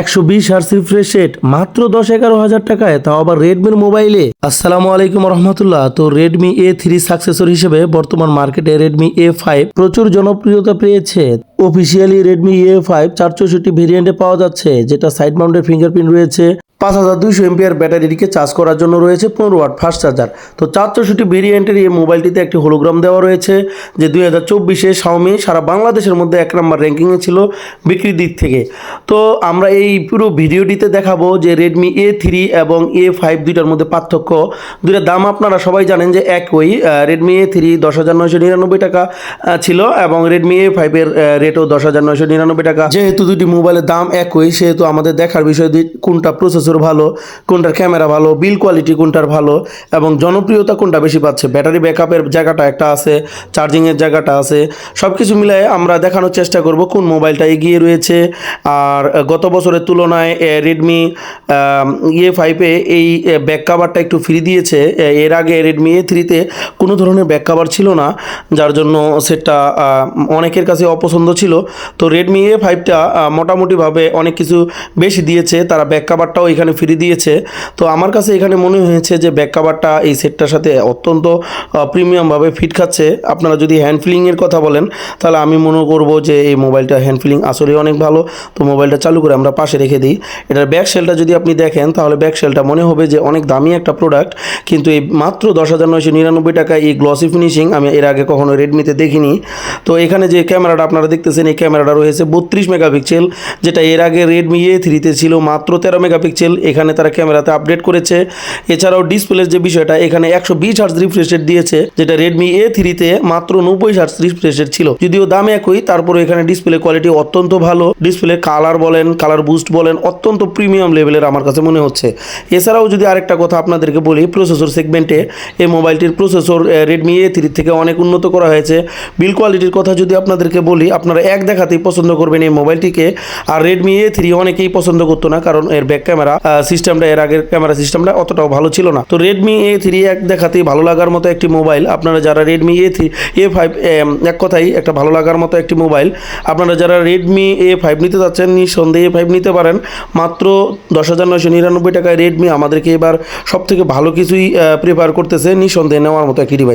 একশো বিশ hertz refresh rate মাত্র দশ এগারো হাজার টাকায়, তাও আবার রেডমির মোবাইলে আসসালামু আলাইকুম রহমতুল্লাহ। তো রেডমি এ থ্রি সাকসেসর হিসেবে বর্তমান মার্কেটে রেডমি এ ফাইভ প্রচুর জনপ্রিয়তা পেয়েছে। অফিসিয়ালি রেডমি এ ফাইভ চার চৌষট্টি ভেরিয়েন্টে পাওয়া যাচ্ছে, যেটা সাইড মাউন্টের ফিঙ্গারপ্রিন্ট রয়েছে। পাঁচ হাজার দুইশো এমপিআর ব্যাটারিটিকে চার্জ করার জন্য রয়েছে পনেরো ওয়াট ফাস্ট চার্জার তো চার চৌষট্টি ভেরিয়েন্টের এই মোবাইলটিতে একটি হোলোগ্রাম দেওয়া রয়েছে, যে দুই হাজার চব্বিশে শাওমি সারা বাংলাদেশের মধ্যে এক নম্বর র্যাঙ্কিংয়ে ছিল বিক্রির দিক থেকে। তো আমরা এই পুরো ভিডিওটিতে দেখাবো যে রেডমি এ থ্রি এবং এ ফাইভ দুইটার মধ্যে পার্থক্য। দুইটার দাম আপনারা সবাই জানেন যে একই রেডমি এ থ্রি দশ হাজার নয়শো নিরানব্বই টাকা ছিল এবং রেডমি এ ফাইভের রেটও দশ হাজার নয়শো নিরানব্বই টাকা। যেহেতু দুটি মোবাইলের দাম একই সেহেতু আমাদের দেখার বিষয় কোনটা প্রসেসর ভালো কোনটার ক্যামেরা ভালো বিল কোয়ালিটি কোনটার ভালো এবং জনপ্রিয়তা কোনটা বেশি পাচ্ছে? ব্যাটারি ব্যাকআপের জায়গাটা একটা আছে চার্জিংয়ের জায়গাটা আছে। সব কিছু মিলাই আমরা দেখানোর চেষ্টা করব কোন মোবাইলটা এগিয়ে রয়েছে। আর গত বছরের তুলনায় রেডমি ইয়ে ফাইভে এই ব্যাক কাভারটা একটু ফ্রি দিয়েছে। এর আগে রেডমি এ থ্রিতে কোনো ধরনের ব্যাক কাভার ছিল না যার জন্য আহ, অনেকের কাছে অপছন্দ ছিল। তো রেডমি এ ফাইভটা মোটামুটিভাবে অনেক কিছু বেশি দিয়েছে। তারা ব্যাক কাভারটাও এখানে ফ্রি দিয়েছে। তো আমার কাছে এখানে মনে হয়েছে যে ব্যাক কাভারটা এই সেটটার সাথে অত্যন্ত প্রিমিয়ামভাবে ফিট খাচ্ছে। আপনারা যদি হ্যান্ড ফিলিংয়ের কথা বলেন, তাহলে আমি মনে করব যে এই মোবাইলটা হ্যান্ড ফিলিং আসলেই অনেক ভালো। তো মোবাইলটা চালু করে আমরা পাশে রেখে দিই। এটার ব্যাক সেলটা যদি আপনি দেখেন, তাহলে ব্যাক সেলটা মনে হবে যে অনেক দামি একটা প্রোডাক্ট কিন্তু এই মাত্র দশ হাজার নয়শো নিরানব্বই টাকায় এই গ্লসি ফিনিশিং আমি এর আগে কখনো রেডমিতে দেখিনি। তো এখানে যে ক্যামেরাটা আপনারা দেখতেছেন, এই ক্যামেরাটা রয়েছে বত্রিশ মেগাপিক্সেল, যেটা এর আগে রেডমি এ থ্রিতে ছিল মাত্র তেরো মেগাপিক্সেল। এখানে তারা ক্যামেরাতে আপডেট করেছে। এছাড়াও ডিসপ্লের যে বিষয়টা, এখানে একশো বিশ হার্স রিফ্রেশ রেট দিয়েছে, যেটা রেডমি এ থ্রিতে মাত্র নব্বই হার্স রিফ্রেশ রেট ছিল। যদিও দাম একই তারপরে এখানে ডিসপ্লে কোয়ালিটি অত্যন্ত ভালো। ডিসপ্লে কালার বলেন কালার বুস্ট বলেন, অত্যন্ত প্রিমিয়াম লেভেলের আমার কাছে মনে হচ্ছে। এছাড়াও যদি আরেকটা কথা আপনাদেরকে বলি প্রসেসর সেগমেন্টে এই মোবাইলটির প্রসেসর রেডমি এ থ্রি থেকে অনেক উন্নত করা হয়েছে। বিল কোয়ালিটির কথা যদি আপনাদেরকে বলি, আপনারা এক দেখাতেই পছন্দ করবেন এই মোবাইলটিকে। আর রেডমি এ থ্রি অনেকেই পছন্দ করতো না, কারণ এর ব্যাক ক্যামেরা সিস্টেমটা এর আগের ক্যামেরা সিস্টেমটা অতটাও ভালো ছিল না। তো রেডমি এ থ্রি এক দেখাতেই ভালো লাগার মতো একটি মোবাইল। আপনারা যারা Redmi A three A five এক কথাই একটা ভালো লাগার মতো একটি মোবাইল, আপনারা যারা রেডমি এ ফাইভ নিতে যাচ্ছেন, নিঃসন্দেহে এ ফাইভ নিতে পারেন। মাত্র দশ হাজার নয়শো নিরানব্বই টাকায় রেডমি আমাদেরকে এবার সব থেকে ভালো কিছুই প্রিফার করতেছে, নিঃসন্দেহে নেওয়ার মতো একটি ডিভাইস